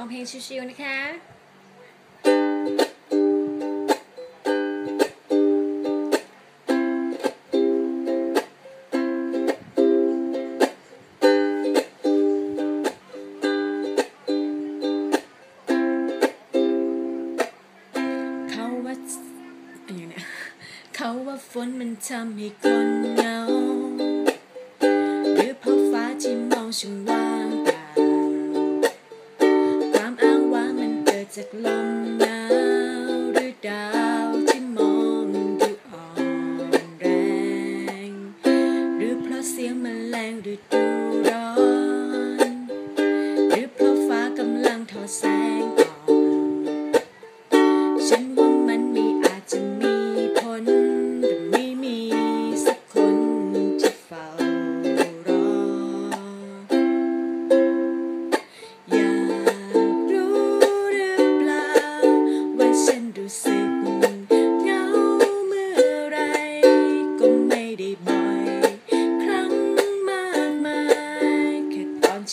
ฟังเพลงชิวๆนะคะเขาว่าอะไรเนี่ยเขาว่าฝนมันทำให้คนเหงา หรือเพราะฟ้าที่มองช่างว่างเปล่า จากลมหนาวหรือดาวที่มองดูอ่อนแรง หรือเพราะเสียงแมลงฤดูร้อดูเรา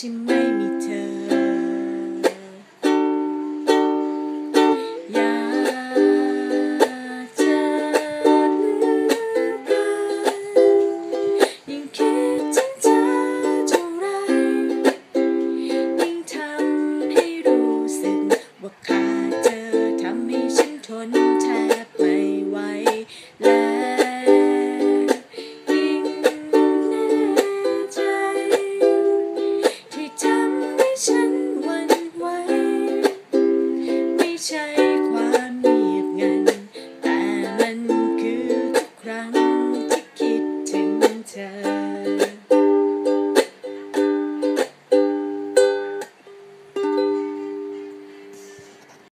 she channel.